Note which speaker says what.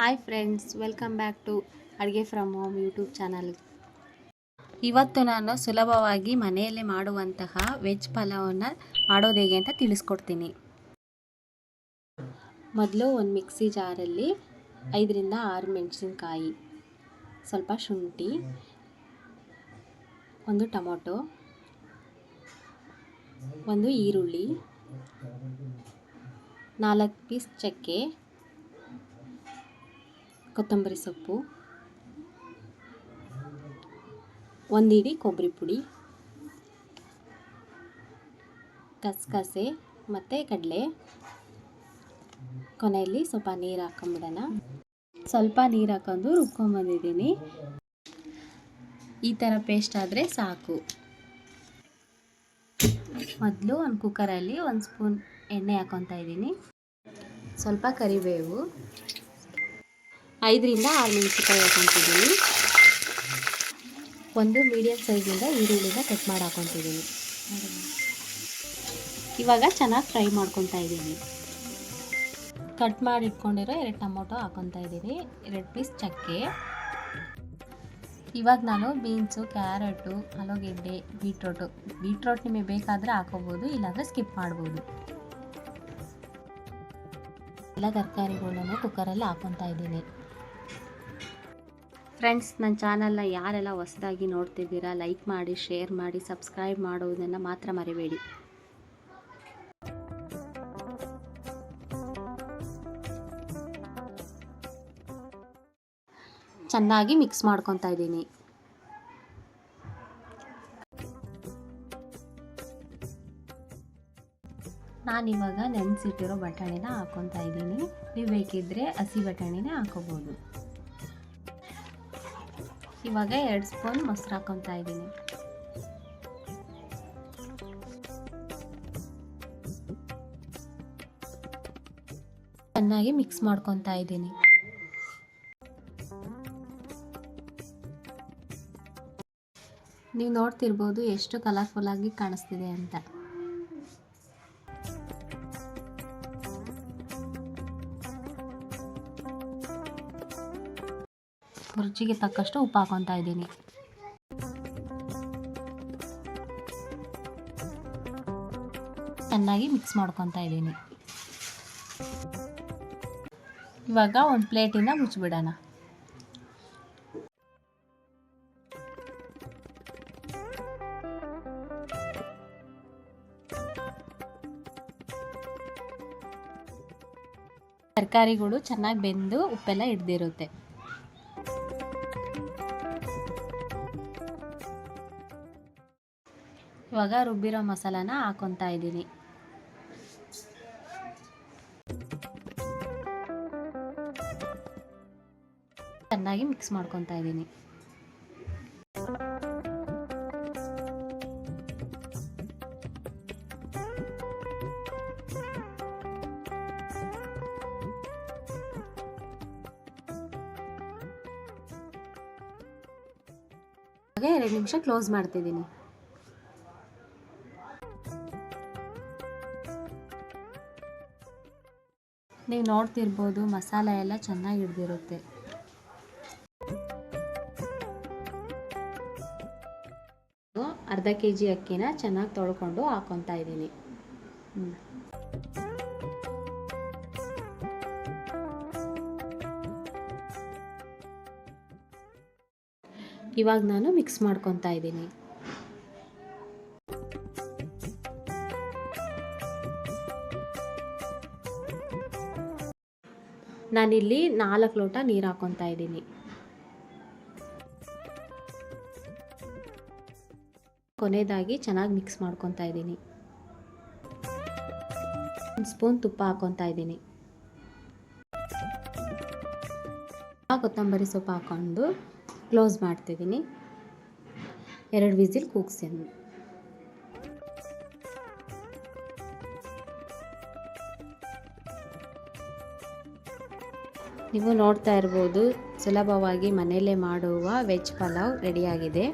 Speaker 1: Hi friends welcome back to ಅಡುಗೆ from home YouTube channel ಇವತ್ತು ನಾನು ಸುಲಭವಾಗಿ ಮನೆಯಲ್ಲೇ ಮಾಡುವಂತಹ ವೆಜ್ ಪಲಾವನ್ನು ಮಾಡೋದು ಹೇಗೆ ಅಂತ ತಿಳಿಸ್ಕೊಡ್ತೀನಿ. ಮೊದಲು ಒಂದು ಮಿಕ್ಸಿ ಜಾರಲ್ಲಿ ಐದರಿಂದ ಆರು ಮೆಣಸಿನ್ಕಾಯಿ, ಸ್ವಲ್ಪ ಶುಂಠಿ, ಒಂದು ಟೊಮೊಟೊ, ಒಂದು ಈರುಳ್ಳಿ, ನಾಲ್ಕು ಪೀಸ್ ಚಕ್ಕೆ ಕೊತ್ತಂಬರಿ ಸೊಪ್ಪು, ಒಂದು ಇಡೀ ಕೊಬ್ಬರಿ ಪುಡಿ ಗಸಗಸೆ ಮತ್ತು ಕಡಲೆ. ಕೊನೆಯಲ್ಲಿ ಸ್ವಲ್ಪ ನೀರು ಹಾಕೊಂಬಿಡೋಣ. ಸ್ವಲ್ಪ ನೀರು ಹಾಕೊಂಡು ರುಬ್ಕೊಂಬಂದಿದ್ದೀನಿ ಈ ಥರ ಪೇಸ್ಟ್ ಆದರೆ ಸಾಕು. ಮೊದಲು ಒಂದು ಕುಕ್ಕರಲ್ಲಿ ಒಂದು ಸ್ಪೂನ್ ಎಣ್ಣೆ ಹಾಕೊತಾ ಇದ್ದೀನಿ. ಸ್ವಲ್ಪ ಕರಿಬೇವು. ಐದರಿಂದ ಆರು ಮೆಣಸಿನ್ಕಾಯಿ ಹಾಕೊತಿದ್ದೀನಿ ಒಂದು ಮೀಡಿಯಮ್ ಸೈಜಿಂದ ಈರುಳ್ಳಿನ ಕಟ್ ಮಾಡಿ ಹಾಕೊತಿದ್ದೀನಿ. ಇವಾಗ ಚೆನ್ನಾಗಿ ಫ್ರೈ ಮಾಡ್ಕೊತಾ ಇದ್ದೀನಿ. ಕಟ್ ಮಾಡಿ ಇಟ್ಕೊಂಡಿರೋ ಎರಡು ಟೊಮೊಟೊ ಹಾಕೊತಾ ಇದ್ದೀನಿ. ಎರಡು ಪೀಸ್ ಚಕ್ಕೆ. ಇವಾಗ ನಾನು ಬೀನ್ಸು ಕ್ಯಾರೆಟು ಆಲೂಗೆಡ್ಡೆ ಬೀಟ್ರೋಟು ಬೀಟ್ರೋಟ್ ನಿಮಗೆ ಬೇಕಾದರೆ ಹಾಕೋಬೋದು, ಇಲ್ಲಾಂದರೆ ಸ್ಕಿಪ್ ಮಾಡ್ಬೋದು. ಎಲ್ಲ ತರಕಾರಿಗಳನ್ನು ಕುಕ್ಕರಲ್ಲಿ ಹಾಕೊತಾ ಇದ್ದೀನಿ. ಫ್ರೆಂಡ್ಸ್ ನನ್ನ ಚಾನಲ್ನ ಯಾರೆಲ್ಲ ಹೊಸದಾಗಿ ನೋಡ್ತಿದ್ದೀರಾ ಲೈಕ್ ಮಾಡಿ ಶೇರ್ ಮಾಡಿ ಸಬ್ಸ್ಕ್ರೈಬ್ ಮಾಡುವುದನ್ನು ಮಾತ್ರ ಮರಿಬೇಡಿ. ಚೆನ್ನಾಗಿ ಮಿಕ್ಸ್ ಮಾಡ್ಕೊತಾ ಇದ್ದೀನಿ. ನಾನಿವಾಗ ನೆನೆಸಿಟ್ಟಿರೋ ಬಟಾಣಿನ ಹಾಕೊತಾ ಇದ್ದೀನಿ. ನೀವು ಬೇಕಿದ್ದರೆ ಹಸಿ ಬಟಾಣಿನೇ ಹಾಕೋಬೋದು. ಇವಾಗ ಎರಡು ಸ್ಪೂನ್ ಮೊಸರು ಹಾಕೊತಾ ಇದ್ದೀನಿ. ಚೆನ್ನಾಗಿ ಮಿಕ್ಸ್ ಮಾಡ್ಕೊತಾ ಇದ್ದೀನಿ. ನೀವು ನೋಡ್ತಿರ್ಬೋದು ಎಷ್ಟು ಕಲರ್ಫುಲ್ ಆಗಿ ಕಾಣಿಸ್ತಿದೆ ಅಂತ. ರುಚಿಗೆ ತಕ್ಕಷ್ಟು ಉಪ್ಪು ಹಾಕೊತಾ ಇದ್ದೀನಿ. ಚೆನ್ನಾಗಿ ಮಿಕ್ಸ್ ಮಾಡ್ಕೊತಾ ಇದ್ದೀನಿ. ಇವಾಗ ಒಂದು ಪ್ಲೇಟಿಂದ ಮುಚ್ಚಿಬಿಡೋಣ. ತರಕಾರಿಗಳು ಚೆನ್ನಾಗಿ ಬೆಂದು ಉಪ್ಪೆಲ್ಲ ಹಿಡ್ದಿರುತ್ತೆ. ಇವಾಗ ರುಬ್ಬಿರೋ ಮಸಾಲಾನ ಹಾಕೊತಾ ಇದ್ದೀನಿ. ಚೆನ್ನಾಗಿ ಮಿಕ್ಸ್ ಮಾಡ್ಕೊತಾ ಇದ್ದೀನಿ. ಹಾಗೆ ಎರಡು ನಿಮಿಷ ಕ್ಲೋಸ್ ಮಾಡ್ತಿದ್ದೀನಿ. ನೀವು ನೋಡ್ತಿರ್ಬೋದು, ಮಸಾಲೆ ಎಲ್ಲ ಚೆನ್ನಾಗಿ ಹಿಡ್ದಿರುತ್ತೆ. ಅರ್ಧ ಕೆ ಜಿ ಅಕ್ಕಿನ ಚೆನ್ನಾಗಿ ತೊಳ್ಕೊಂಡು ಹಾಕೊತಾ ಇದ್ದೀನಿ. ಇವಾಗ ನಾನು ಮಿಕ್ಸ್ ಮಾಡ್ಕೊತಾ ಇದ್ದೀನಿ. ನಾನಿಲ್ಲಿ ನಾಲ್ಕು ಲೋಟ ನೀರು ಹಾಕೊತಾ ಇದ್ದೀನಿ. ಕೊನೆಯದಾಗಿ ಚೆನ್ನಾಗಿ ಮಿಕ್ಸ್ ಮಾಡ್ಕೊತಾ ಇದ್ದೀನಿ. ಒಂದು ಸ್ಪೂನ್ ತುಪ್ಪ ಹಾಕೊತಾ ಇದ್ದೀನಿ. ಕೊತ್ತಂಬರಿ ಸೊಪ್ಪು ಹಾಕ್ಕೊಂಡು ಕ್ಲೋಸ್ ಮಾಡ್ತಿದ್ದೀನಿ. ಎರಡು ವಿಸಿಲ್ ಕೂಗ್ಸಿ. ನೀವು ನೋಡ್ತಾ ಇರ್ಬೋದು ಸುಲಭವಾಗಿ ಮನೆಯಲ್ಲೇ ಮಾಡುವ ವೆಜ್ ಪಲಾವ್ ರೆಡಿಯಾಗಿದೆ.